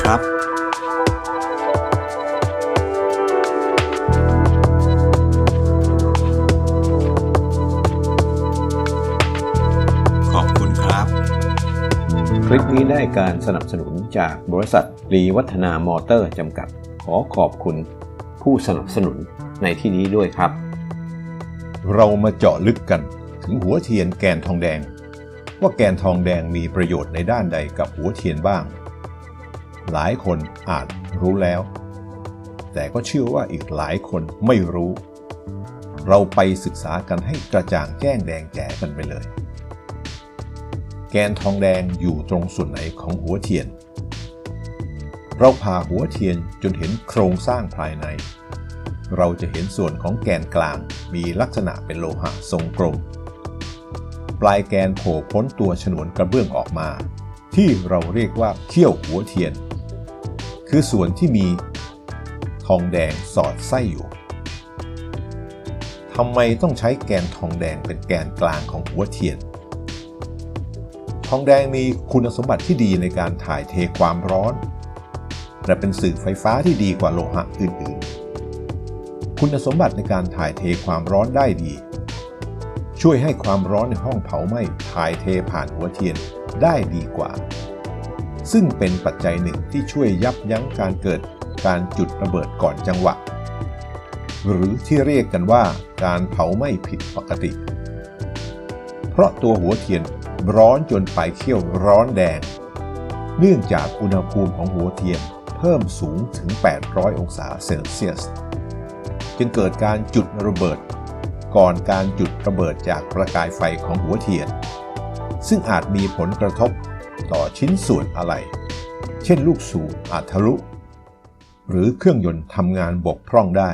อเถิดครับขอบคุณครับคลิปนี้ได้การสนับสนุนจากบริษัทรีวัฒนามอเตอร์จำกัด ขอขอบคุณผู้สนับสนุนในที่นี้ด้วยครับ เรามาเจาะลึกกันถึงหัวเทียนแกนทองแดง ว่าแกนทองแดงมีประโยชน์ในด้านใดกับหัวเทียนบ้าง หลายคนอาจรู้แล้ว แต่ก็เชื่อว่าอีกหลายคนไม่รู้ เราไปศึกษากันให้กระจ่างแจ้งแดงแจ๋กันไปเลย แกนทองแดงอยู่ตรงส่วนไหนของหัวเทียน เราผ่าหัวเทียนจนเห็นโครงสร้างภายใน เราจะเห็นส่วนของแกนกลางมีลักษณะเป็นโลหะทรงกลม ปลายแกนโผล่พ้นตัวฉนวนกระเบื้องออกมา ที่เราเรียกว่าเขี้ยวหัวเทียน คือส่วนที่มีทองแดงสอดไส้อยู่ทำไมต้องใช้แกนทองแดงเป็นแกนกลางของหัวเทียน ทองแดงมีคุณสมบัติที่ดีในการถ่ายเทความร้อน และเป็นสื่อไฟฟ้าที่ดีกว่าโลหะอื่นๆ คุณสมบัติในการถ่ายเทความร้อนได้ดี ช่วยให้ความร้อนในห้องเผาไหม้ถ่ายเทผ่านหัวเทียนได้ดีกว่า ซึ่งเป็นปัจจัยหนึ่งที่ช่วยยับยั้งการเกิดการจุดระเบิดก่อนจังหวะ หรือที่เรียกกันว่าการเผาไหม้ผิดปกติ เพราะตัวหัวเทียนร้อนจนปลายเขี้ยวร้อนแดง เนื่องจากอุณหภูมิของหัวเทียนเพิ่มสูงถึง 800 องศาเซลเซียส จึงเกิดการจุดระเบิด ก่อนการจุดระเบิดจากประกายไฟของหัวเทียน ซึ่งอาจมีผลกระทบ ต่อชิ้นส่วนอะไร เช่นลูกสูบอาจทะลุ หรือเครื่องยนต์ทำงานบกพร่องได้